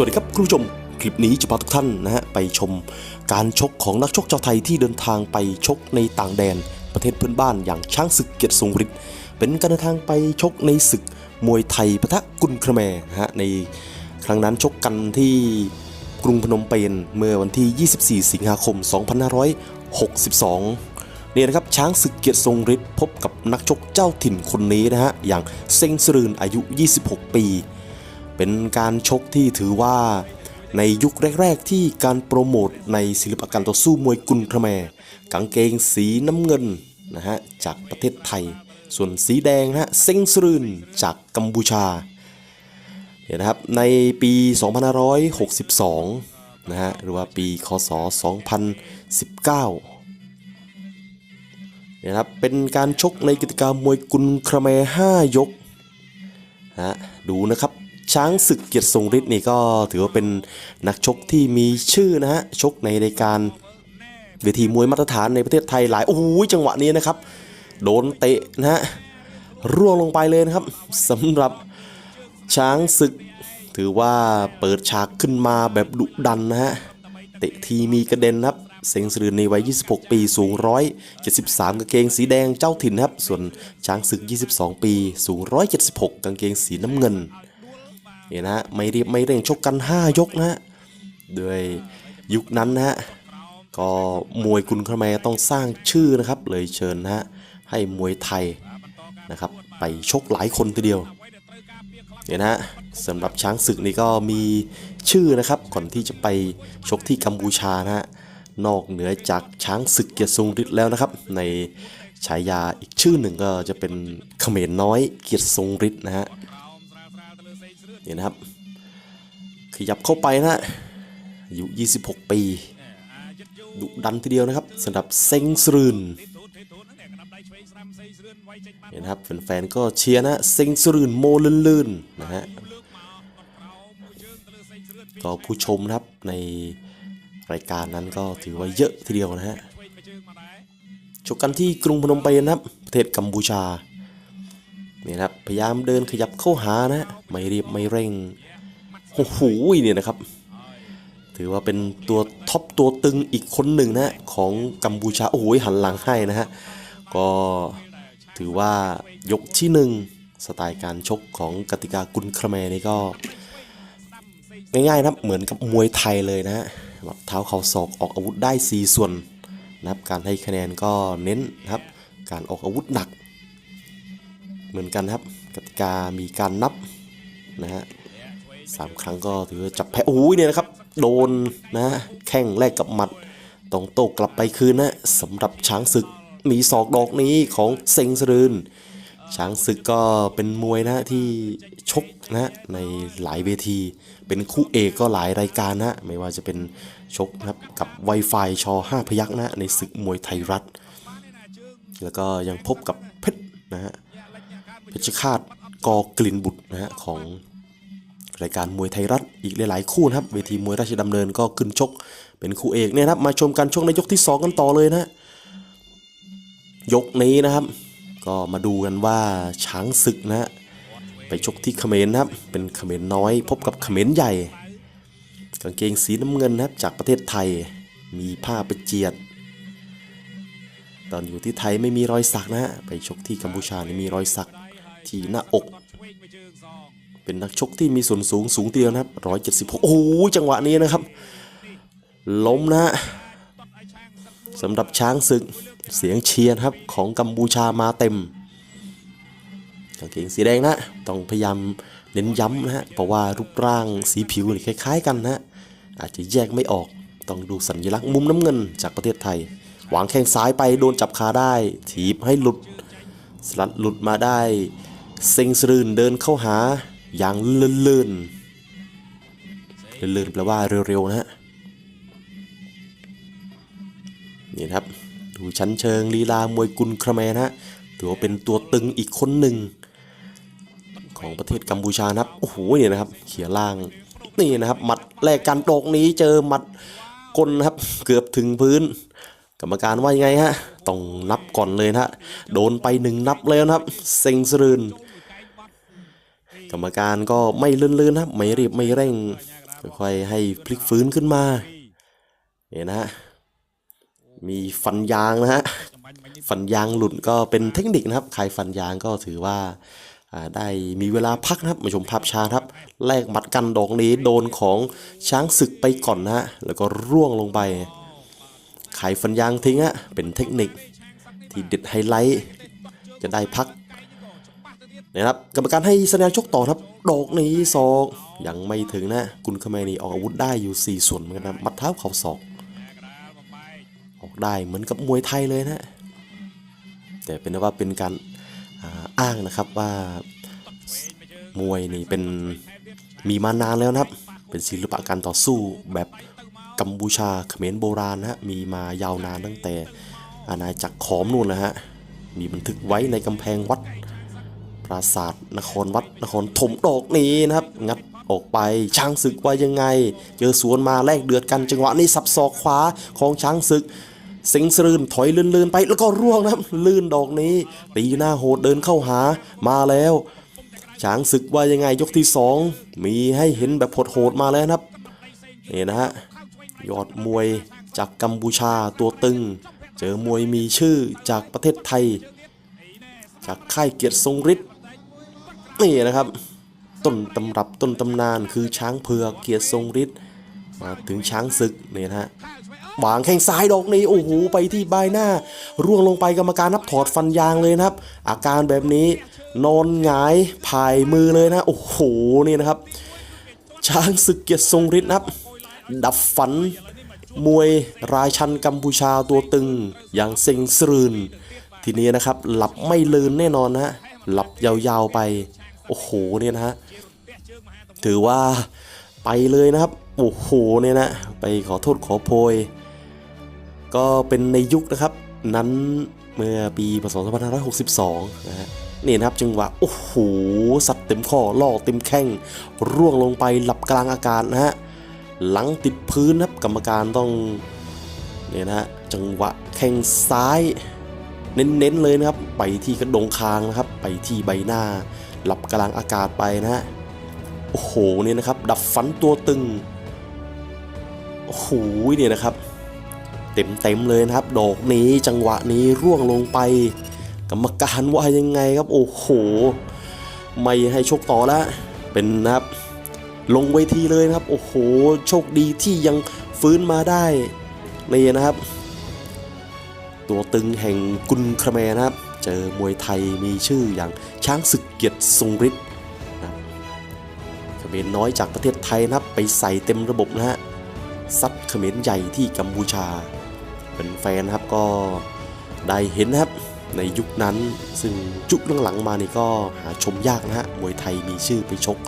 วัสดีครับคุณผู้ชม คลิปนี้จะพาทุกท่านนะฮะไปชมการชกของนักชกชาวไทยที่เดินทางไปชกในต่างแดน ประเทศเพื่อนบ้านอย่างช้างศึกเกียรติทรงฤทธิ์เป็นการเดินทางไปชกในศึกมวยไทยปะทะกุนครแมนะฮะในครั้งนั้นชกกันที่กรุงพนมเปญเมื่อวันที่ 24 สิงหาคม 2562เนี่ยนะครับช้างศึกเกียรติทรงฤทธิ์พบกับนักชกเจ้าถิ่นคนนี้นะฮะอย่างเซ็งซรืนอายุ 26 ปี เป็นการชกที่ถือว่าในยุคแรก ๆ ที่การโปรโมทในศิลปะการต่อสู้มวยกุนครแมกางเกงสีน้ำเงินนะฮะจากประเทศไทย ส่วนสีแดงนะฮะเซ็งซรืนจากกัมพูชาเนี่ยนะครับในปี 2562 นะฮะหรือว่าปีคศ 2019เนี่ยนะครับเป็นการชกในกิจกรรมมวยกุนครแม5ยกนะฮะดูนะครับ ช้างศึกเกียรติทรงฤทธิ์นี่ก็ถือว่าเป็นนักชกที่มีชื่อนะฮะชกในรายการเวทีมวยมาตรฐานในประเทศไทยหลายโอ้โหจังหวะนี้นะครับ โดนเตะนะฮะร่วงลงไปเลยนะครับสำหรับช้างศึก ถือว่าเปิดฉากขึ้นมาแบบดุดันนะฮะเตะทีมีกระเด็นครับเซ็งสรืนในวัย 26 ปีสูง 173 กางเกงสีแดงเจ้าถิ่นครับ ส่วนช้างศึก 22 ปี สูง 176 กางเกงสีน้ำเงิน นี่นะฮะไม่รีบไม่เร่งชกกัน 5 ยกนะฮะด้วยยุคนั้นนะฮะก็มวยกุนคาแมต้องสร้างชื่อนะครับ เลยเชิญนะฮะให้มวยไทยนะครับ ไปชกหลายคนทีเดียวเนี่ยนะฮะสำหรับช้างศึกนี่ก็มีชื่อนะครับก่อนที่จะไปชกที่กัมพูชานะฮะนอกเหนือจากช้างศึกเกียรติทรงฤทธิ์แล้วนะครับ ในฉายาอีกชื่อหนึ่งก็จะเป็นเขมรน้อยเกียรติทรงฤทธิ์นะฮะ นี่นะครับ ขยับเข้าไปนะอายุ 26 ปีดุดันทีเดียวนะครับสำหรับเซ็งสรืนเนี่ยนะครับแฟนๆก็เชียร์นะเซ็งสรืนโมลื่นๆนะฮะก็ผู้ชมนะครับในรายการนั้นก็ถือว่าเยอะทีเดียวนะฮะชกกันที่กรุงพนมเปญนะครับ ประเทศกัมพูชา นี่ยนะครับพยายามเดินขยับเข้าหานะฮะไม่รีบไม่เร่งโอ้โหเนี่ยนะครับ ถือว่าเป็นตัวท็อปตัวตึงอีกคนหนึ่งนะฮะของกัมพูชาโอ้โหหันหลังให้นะฮะก็ถือว่ายกที่หนึ่งสไตล์การชกของกติกากุนครแมนี่ก็ ง่ายๆนะเหมือนกับมวยไทยเลยนะฮะแบบเท้าเข่าศอกออกอาวุธได้ 4 ส่วนนะครับการให้คะแนนก็เน้นนะครับ การออกอาวุธหนัก เหมือนกันครับกติกามีการนับนะฮะสามครั้งก็ถือจับแพ้โอ้ยเนี่ยนะครับ โดนนะ แข้งแลกกับหมัดต้องโต้กลับไปคืนนะสำหรับช้างศึกมีศอกดอกนี้ของเซ็งสรืนช้างศึกก็เป็นมวยนะที่ชกนะในหลายเวที เป็นคู่เอกก็หลายรายการนะไม่ว่าจะเป็นชกนะครับกับ Wi-Fi ชอ5พยักนะในศึกมวยไทยรัฐ แล้วก็ยังพบกับเพชรนะฮะ เพชรฆาตกอกลิ่นบุตรนะฮะของรายการมวยไทยรัฐอีกหลายๆคู่นะครับเวทีมวยราชดำเนินก็ขึ้นชก เป็นคู่เอกเนี่ยนะครับมาชมการชกในยกที่สองกันต่อเลยนะยกนี้นะครับ ก็มาดูกันว่าช้างศึกนะฮะไปชกที่เขมรนะครับ เป็นเขมรน้อย พบกับเขมรใหญ่ กางเกงสีน้ำเงินนะครับจากประเทศไทยมีผ้าไปเจียด ตอนอยู่ที่ไทยไม่มีรอยสักนะฮะไปชกที่กัมพูชานี่มีรอยสัก ที่หน้าอก เป็นนักชกที่มีส่วนสูงสูงเตียวนะครับร้อยเจ็ดสิบหกโอ้โหจังหวะนี้นะครับ ล้มนะสำหรับช้างศึกเสียงเชียร์ครับของกัมพูชามาเต็มกางเกงสีแดงนะ ต้องพยายามเน้นย้ำนะฮะเพราะว่ารูปร่างสีผิวนี่คล้าย ๆ กันนะฮะอาจจะแยกไม่ออกต้องดูสัญลักษณ์มุมน้ำเงินจากประเทศไทยวางแข้งซ้ายไปโดนจับขาได้ถีบให้หลุด สลัดหลุดมาได้ เซ็งสรื่นเดินเข้าหาอย่างลื่นๆลื่นๆแปลว่าเร็วๆนะฮะนี่ครับดูชั้นเชิงลีลามวยกุลครแมนะฮะถือว่าเป็นตัวตึงอีกคนหนึ่งของประเทศกัมพูชานะครับโอ้โหเนี่ยนะครับ เขียล่างนี่นะครับหมัดแรกการโดกนี้เจอหมัดก้นนะครับ เกือบถึงพื้น กรรมการว่ายังไงฮะต้องนับก่อนเลยนะฮะโดนไปหนึ่งนับแล้วนะครับ เซ็งสรืน กรรมการก็ไม่ลื่นๆนะครับไม่รีบไม่เร่งค่อยๆให้พลิกฟื้นขึ้นมาเนี่ยนะฮะมีฟันยางนะฮะฟันยางหลุดก็เป็นเทคนิคนะครับใครฟันยางก็ถือว่าได้มีเวลาพักนะครับมาชมภาพช้าครับแลกหมัดกันดอกนี้โดนของช้างศึกไปก่อนนะฮะแล้วก็ร่วงลงไปไขฟันยางทิ้งฮะเป็นเทคนิคที่เด็ดไฮไลท์จะได้พัก นะครับกรรมการให้สัญญาณชกต่อครับดอกนี้ศอกยังไม่ถึงนะกุลคเมนีออกอาวุธได้อยู่ 4 ส่วนเหมือนกันนะมัดเท้าเข่าศอก ออกได้เหมือนกับมวยไทยเลยนะ แต่เป็นว่าเป็นการอ,าอ้างนะครับว่ามวยนี่เป็นมีมานานแล้วนะครับ เป็นศิลปะการต่อสู้แบบกัมพูชาเขมรโบราณนะฮะมีมายาวนานตั้งแต่อาณาจักรขอมนู่นนะฮะมีบันทึกไว้ในกำแพงวัด ปราสาทนครวัดนครถมดอกนี้นะครับ งัดออกไปช้างศึกว่ายังไง เจอสวนมาแลกเดือดกันจังหวะนี้สับศอกขวาของช้างศึกสิงสรื่นถอยลื่นๆไปแล้วก็ร่วงนะลื่นดอกนี้ ตีหน้าโหดเดินเข้าหามาแล้วช้างศึกว่ายังไงยกที่สองมีให้เห็นแบบโหดๆมาแล้วนะครับนี่นะฮะยอดมวยจากกัมพูชาตัวตึง เจอมวยมีชื่อจากประเทศไทย จากค่ายเกียรติทรงฤทธิ์ นี่นะครับ ต้นตำรับต้นตำนานคือช้างเผือกเกียรติทรงฤทธิ์มาถึงช้างศึกนี่นะฮะวางแข้งซ้ายดอกนี้โอ้โหไปที่ใบหน้า ร่วงลงไปกรรมการนับถอดฟันยางเลยนะครับ อาการแบบนี้นอนหงายผายมือเลยนะโอ้โหนี่นะครับ ช้างศึกเกียรติทรงฤทธิ์นะครับ ดับฝันมวยรายชันกัมพูชาตัวตึงอย่างเซ็งสรืนทีนี้นะครับ หลับไม่ลืนแน่นอนนะฮะหลับยาวๆไป โอ้โหเนี่ยนะฮะถือว่าไปเลยนะครับ โอ้โหเนี่ยนะ ไปขอโทษขอโพย ก็เป็นในยุคนะครับ นั้นเมื่อปีพศ2562 นะฮะนี่นะครับจังหวะโอ้โหสัตว์เต็มข้อล่อเต็มแข้ง ร่วงลงไปหลับกลางอากาศนะฮะหลังติดพื้นครับกรรมการต้องเนี่ยนะฮะจังหวะแข้งซ้าย เน้นๆเลยนะครับ ไปที่กระดงคางนะครับ ไปที่ใบหน้า หลับกลางอากาศไปนะฮะ โอ้โหเนี่ยนะครับ ดับฟันตัวตึง โอ้โหเนี่ยนะครับ เต็มๆเลยนะครับ ดอกนี้จังหวะนี้ร่วงลงไป กรรมการว่ายังไงครับ โอ้โห ไม่ให้ชกต่อแล้ว เป็นนะครับ ลงเวทีเลยนะครับ โอ้โห โชคดีที่ยังฟื้นมาได้นี่นะครับ ตัวตึงแห่งกุนครเมนะครับ เจอมวยไทยมีชื่ออย่างช้างศึกเกียรติทรงฤทธิ์นะเขมรน้อยจากประเทศไทยนะครับไปใส่เต็มระบบนะฮะซัดเขมรใหญ่ที่กัมพูชา เป็นแฟนนะครับก็ได้เห็นนะครับในยุคนั้น ซึ่งจุกหลังๆมานี่ก็หาชมยากนะฮะมวยไทยมีชื่อไปชก